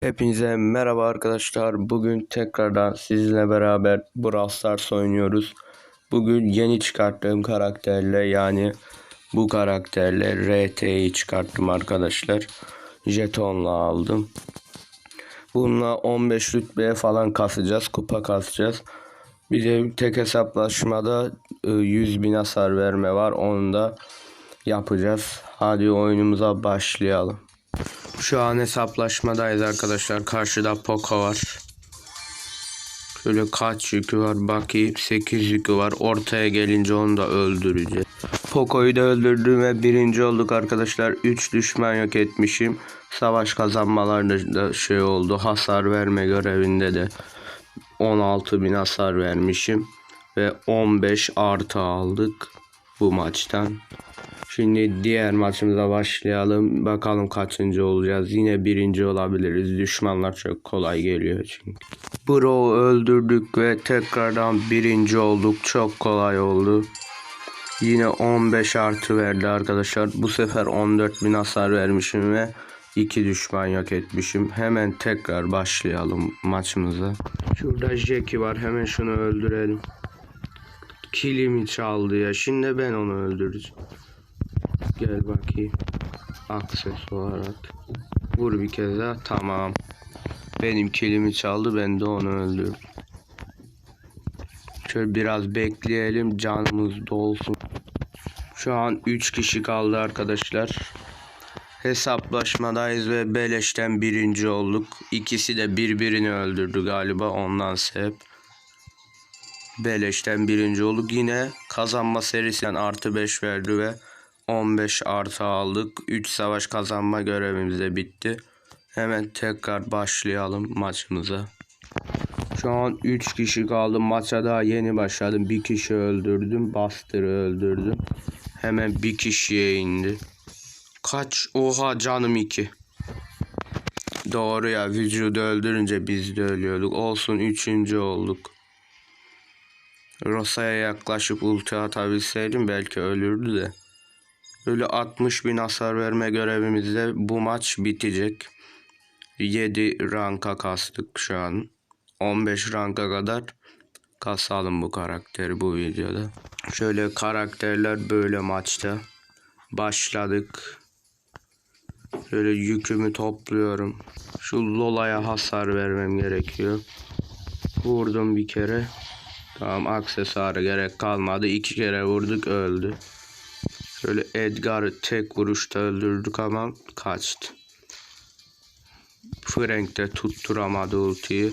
Hepinize merhaba arkadaşlar. Bugün tekrardan sizinle beraber Brawl Stars oynuyoruz. Bugün yeni çıkarttığım karakterle yani bu karakterle RT'yi çıkarttım arkadaşlar. Jetonla aldım. Bununla 15 rütbeye falan kasacağız. Kupa kasacağız. Bir de tek hesaplaşmada e, 100 bin hasar verme var. Onu da yapacağız. Hadi oyunumuza başlayalım. Şu an hesaplaşmadayız arkadaşlar. Karşıda Poco var. Şöyle kaç yükü var bakayım. 8 yükü var. Ortaya gelince onu da öldüreceğiz. Poco'yu da öldürdüm ve birinci olduk arkadaşlar. 3 düşman yok etmişim. Savaş kazanmalarda da şey oldu. Hasar verme görevinde de 16 bin hasar vermişim. Ve 15 artı aldık bu maçtan. Şimdi diğer maçımıza başlayalım. Bakalım kaçıncı olacağız. Yine birinci olabiliriz. Düşmanlar çok kolay geliyor çünkü. Bro öldürdük ve tekrardan birinci olduk. Çok kolay oldu. Yine 15 artı verdi arkadaşlar. Bu sefer 14 bin hasar vermişim ve 2 düşman yok etmişim. Hemen tekrar başlayalım maçımıza. Şurada Jackie var. Hemen şunu öldürelim. Kilimi çaldı ya. Şimdi ben onu öldüreceğim. Gel bakayım. Aksesuar at. Vur bir kez daha. Tamam. Benim kilimi çaldı. Ben de onu öldürdüm. Şöyle biraz bekleyelim. Canımız dolsun. Şu an 3 kişi kaldı arkadaşlar. Hesaplaşmadayız ve beleşten birinci olduk. İkisi de birbirini öldürdü galiba. Ondan sebep. Beleşten birinci olduk. Yine kazanma serisinden artı 5 verdi ve 15 artı aldık. 3 savaş kazanma görevimiz de bitti. Hemen tekrar başlayalım maçımıza. Şu an 3 kişi kaldı. Maça daha yeni başladım. Bir kişi öldürdüm. Bastır'ı öldürdüm. Hemen bir kişiye indi. Kaç? Oha canım 2. Doğru ya vücudu öldürünce biz de ölüyorduk. Olsun 3. olduk. Rosa'ya yaklaşıp ulti atabilseydim belki ölürdü de. Böyle 60 bin hasar verme görevimizde bu maç bitecek. 7 ranka kastık şu an. 15 ranka kadar kasalım bu karakteri bu videoda. Şöyle karakterler böyle maçta. Başladık. Şöyle yükümü topluyorum. Şu Lola'ya hasar vermem gerekiyor. Vurdum bir kere. Tamam aksesuara gerek kalmadı. İki kere vurduk öldü. Şöyle Edgar tek vuruşta öldürdük ama kaçtı. Frank de tutturamadı ultiyi.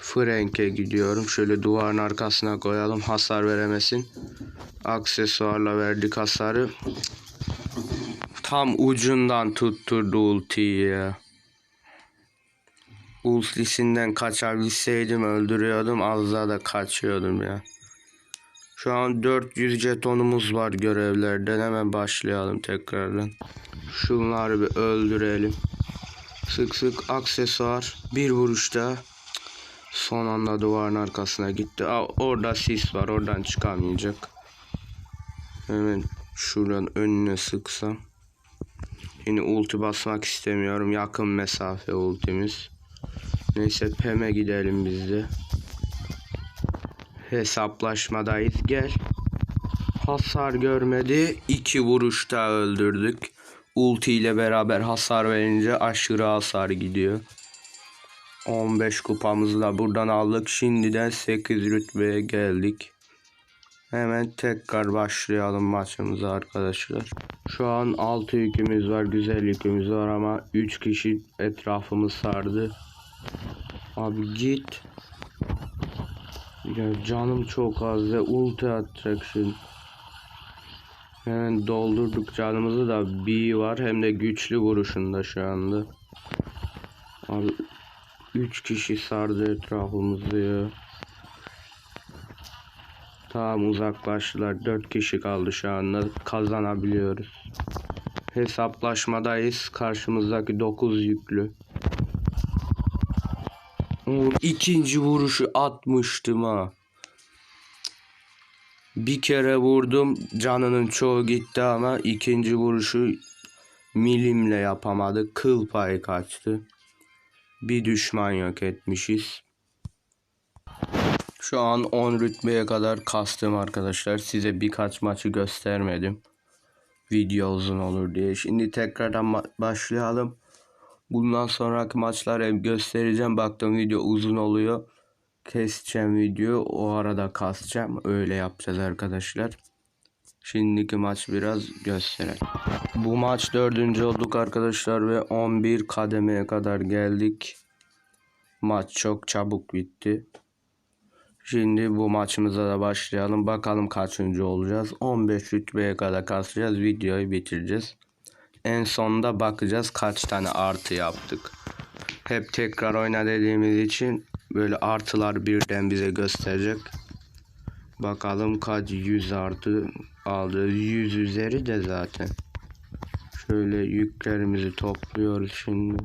Frank'e gidiyorum. Şöyle duvarın arkasına koyalım. Hasar veremesin. Aksesuarla verdik hasarı. Tam ucundan tutturdu ultiyi ya. Ultisinden kaçabilseydim öldürüyordum. Az daha da kaçıyordum ya. Şu an 400 jetonumuz var görevlerden. Hemen başlayalım tekrardan. Şunları bir öldürelim. Sık sık aksesuar. Bir vuruşta. Son anda duvarın arkasına gitti. Aa, orada sis var. Oradan çıkamayacak. Hemen şuradan önüne sıksam. Yine ulti basmak istemiyorum. Yakın mesafe ultimiz. Neyse Pem'e gidelim biz de. Hesaplaşmadayız. Gel. Hasar görmedi. İki vuruşta öldürdük. Ulti ile beraber hasar verince aşırı hasar gidiyor. 15 kupamızı da buradan aldık. Şimdiden 8 rütbeye geldik. Hemen tekrar başlayalım maçımıza arkadaşlar. Şu an 6 yükümüz var. Güzel yükümüz var ama 3 kişi etrafımız sardı. Abi git. Ya canım çok az ve ulti şimdi. Hemen doldurduk canımızı da B var hem de güçlü vuruşunda şu anda. Abi 3 kişi sardı etrafımızı ya. Tamam uzaklaştılar. 4 kişi kaldı şu anda. Kazanabiliyoruz. Hesaplaşmadayız. Karşımızdaki 9 yüklü. İkinci vuruşu atmıştım ha. Bir kere vurdum canının çoğu gitti ama ikinci vuruşu milimle yapamadı. Kıl payı kaçtı. Bir düşman yok etmişiz. Şu an 10 rütbeye kadar kastım arkadaşlar. Size birkaç maçı göstermedim. Video uzun olur diye. Şimdi tekrardan başlayalım. Bundan sonraki maçları göstereceğim. Baktım video uzun oluyor. Keseceğim video. O arada kasacağım. Öyle yapacağız arkadaşlar. Şimdiki maç biraz gösterelim. Bu maç dördüncü olduk arkadaşlar ve 11 kademeye kadar geldik. Maç çok çabuk bitti. Şimdi bu maçımıza da başlayalım. Bakalım kaçıncı olacağız. 15 rütbeye kadar kasacağız. Videoyu bitireceğiz. En sonunda bakacağız kaç tane artı yaptık. Hep tekrar oyna dediğimiz için böyle artılar birden bize gösterecek. Bakalım kaç 100 artı aldı. 100 üzeri de zaten. Şöyle yüklerimizi topluyoruz şimdi.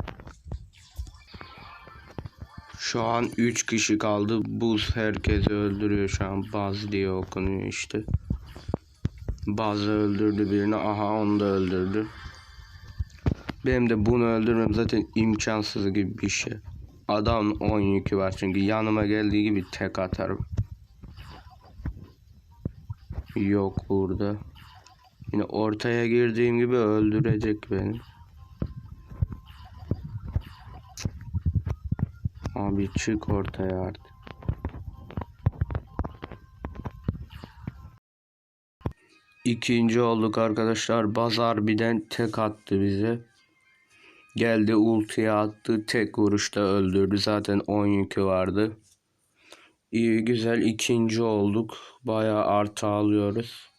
Şu an 3 kişi kaldı. Buz herkesi öldürüyor şu an. Baz diye okunuyor işte. Baz öldürdü birini. Aha onu da öldürdü. Benim de bunu öldürmem zaten imkansız gibi bir şey. Adam 10 yükü var çünkü yanıma geldiği gibi tek atarım. Yok burada. Yine ortaya girdiğim gibi öldürecek beni. Abi çık ortaya artık. İkinci olduk arkadaşlar. Bazar birden tek attı bize. Geldi ultiye attı. Tek vuruşta öldürdü. Zaten 10 yükü vardı. İyi güzel ikinci olduk. Bayağı artı alıyoruz.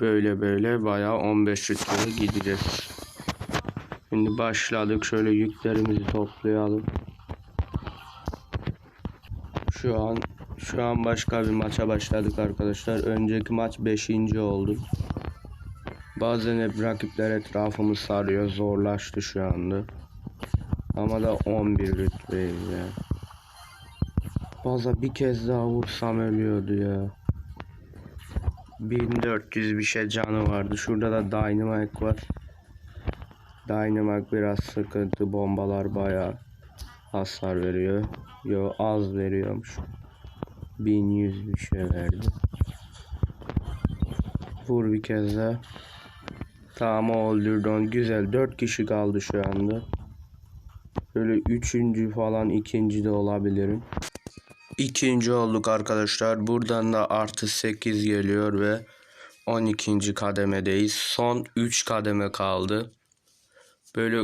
Böyle böyle bayağı 15 rütbeye gideceğiz. Şimdi başladık. Şöyle yüklerimizi toplayalım. Şu an şu an başka bir maça başladık arkadaşlar. Önceki maç 5. olduk. Bazen hep rakipler etrafımı sarıyor. Zorlaştı şu anda. Ama da 11 rütbeyiz ya. Baza bir kez daha vursam ölüyordu ya. 1400 bir şey canı vardı. Şurada da Dynamite var. Dynamite biraz sıkıntı. Bombalar bayağı hasar veriyor. Yo az veriyormuş. 1100 bir şey verdi. Vur bir kez daha. Tamam o öldürdü onu. Güzel. 4 kişi kaldı şu anda. Böyle üçüncü falan ikinci de olabilirim. İkinci olduk arkadaşlar. Buradan da artı 8 geliyor ve 12. kademedeyiz. Son 3 kademe kaldı. Böyle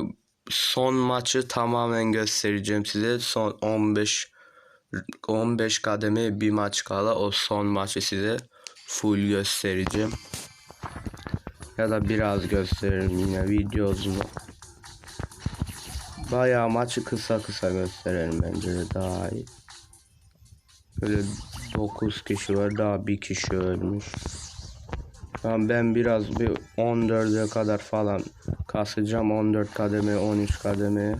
son maçı tamamen göstereceğim size. Son 15 15 kademe bir maç kala o son maçı size full göstereceğim. Ya da biraz gösteririm yine video uzun. Bayağı maçı kısa kısa gösterelim bence de daha iyi. Böyle 9 kişi var daha bir kişi ölmüş. Tamam ben biraz bir 14'e kadar falan kasacağım 14 kademe 13 kademe.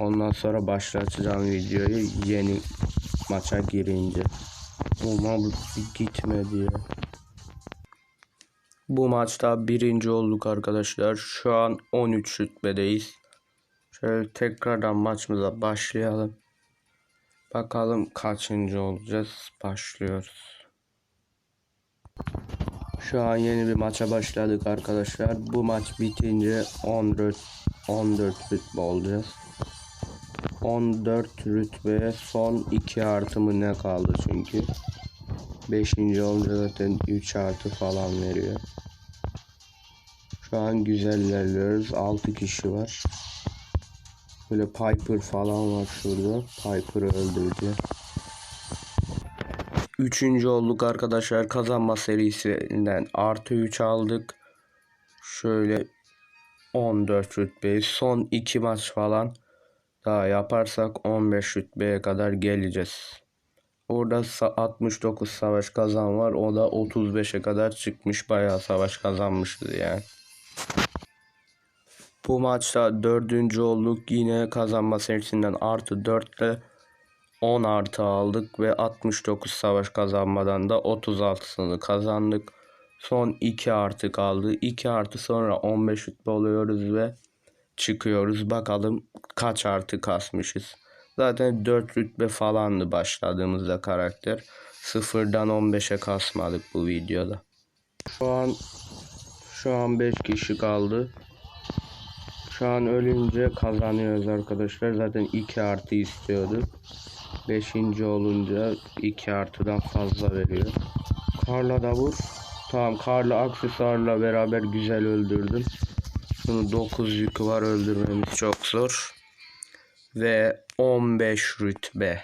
Ondan sonra başlatacağım videoyu yeni maça girince. Ulan gitmedi ya. Bu maçta birinci olduk arkadaşlar. Şu an 13 rütbedeyiz. Şöyle tekrardan maçımıza başlayalım. Bakalım kaçıncı olacağız. Başlıyoruz. Şu an yeni bir maça başladık arkadaşlar. Bu maç bitince 14 14 rütbe olacağız. 14 rütbeye son 2 artımı ne kaldı çünkü. 5. olunca zaten 3 artı falan veriyor. Şu an güzel ilerliyoruz. 6 kişi var. Böyle Piper falan var şurada. Piper'ı öldürdü. Üçüncü olduk arkadaşlar. Kazanma serisinden artı 3 aldık. Şöyle 14 rütbeyi. Son 2 maç falan daha yaparsak 15 rütbeye kadar geleceğiz. Orada 69 savaş kazan var. O da 35'e kadar çıkmış. Bayağı savaş kazanmıştı yani. Bu maçta dördüncü olduk. Yine kazanma serisinden artı 4 ile 10 artı aldık ve 69 savaş kazanmadan da 36'sını kazandık. Son 2 artı kaldı. 2 artı sonra 15 rütbe oluyoruz ve çıkıyoruz. Bakalım kaç artı kasmışız. Zaten 4 rütbe falandı başladığımızda karakter. Sıfırdan 15'e kasmadık bu videoda. Şu an şu an 5 kişi kaldı. Şu an ölünce kazanıyoruz arkadaşlar. Zaten 2 artı istiyordu. 5. olunca 2 artıdan fazla veriyor. Karla da vur. Tamam karla aksesuarla beraber güzel öldürdüm. Bunu 9 yükü var öldürmemiz çok zor. Ve 15 rütbe.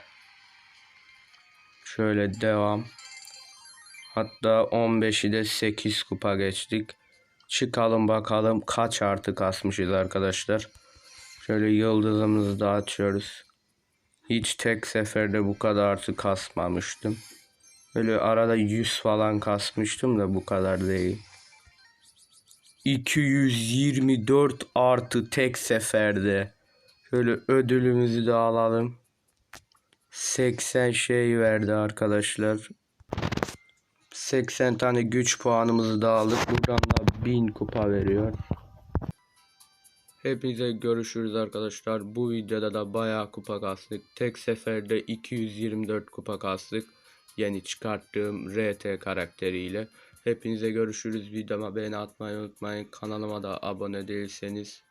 Şöyle devam. Hatta 15'i de 8 kupa geçtik. Çıkalım bakalım kaç artı kasmışız arkadaşlar. Şöyle yıldızımızı da açıyoruz. Hiç tek seferde bu kadar artı kasmamıştım. Böyle arada 100 falan kasmıştım da bu kadar değil. 224 artı tek seferde. Şöyle ödülümüzü de alalım. 80 şey verdi arkadaşlar. 80 tane güç puanımızı da aldık. Buradan da 1000 kupa veriyor. Hepinize görüşürüz arkadaşlar. Bu videoda da bayağı kupa kastık. Tek seferde 224 kupa kastık. Yeni çıkarttığım RT karakteriyle. Hepinize görüşürüz. Videoma beğeni atmayı unutmayın. Kanalıma da abone değilseniz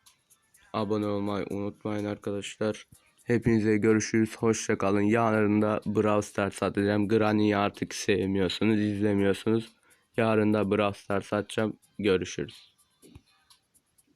abone olmayı unutmayın arkadaşlar. Hepinize görüşürüz. Hoşça kalın. Yarın da Brawl Stars atacağım. Granny'yi artık sevmiyorsunuz, izlemiyorsunuz. Yarın da Brawl Stars atacağım. Görüşürüz.